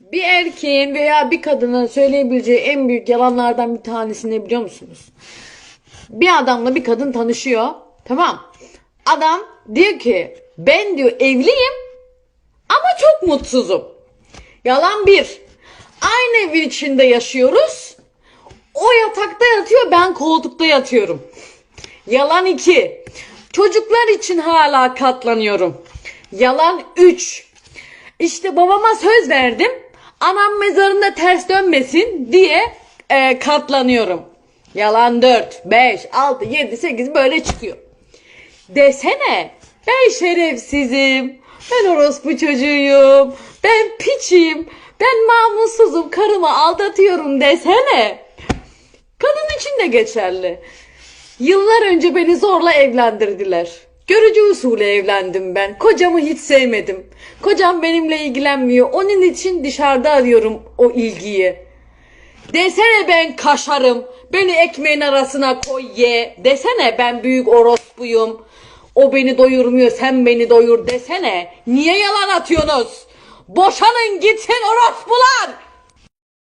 Bir erkeğin veya bir kadının söyleyebileceği en büyük yalanlardan bir tanesi ne biliyor musunuz? Bir adamla bir kadın tanışıyor. Tamam. Adam diyor ki ben diyor evliyim ama çok mutsuzum. Yalan bir. Aynı evin içinde yaşıyoruz. O yatakta yatıyor ben koltukta yatıyorum. Yalan 2. Çocuklar için hala katlanıyorum. Yalan 3. İşte babama söz verdim. Anam mezarında ters dönmesin diye e, katlanıyorum. Yalan 4, 5, 6, 7, 8 böyle çıkıyor. Desene ben şerefsizim. Ben orospu çocuğuyum. Ben piçim. Ben namussuzum. Karımı aldatıyorum desene. Kadın için de geçerli. Yıllar önce beni zorla evlendirdiler. Görücü usulü evlendim ben. Kocamı hiç sevmedim. Kocam benimle ilgilenmiyor. Onun için dışarıda arıyorum o ilgiyi. Desene ben kaşarım. Beni ekmeğin arasına koy ye. Desene ben büyük orospuyum. O beni doyurmuyor sen beni doyur desene. Niye yalan atıyorsunuz? Boşanın gitsin orospular.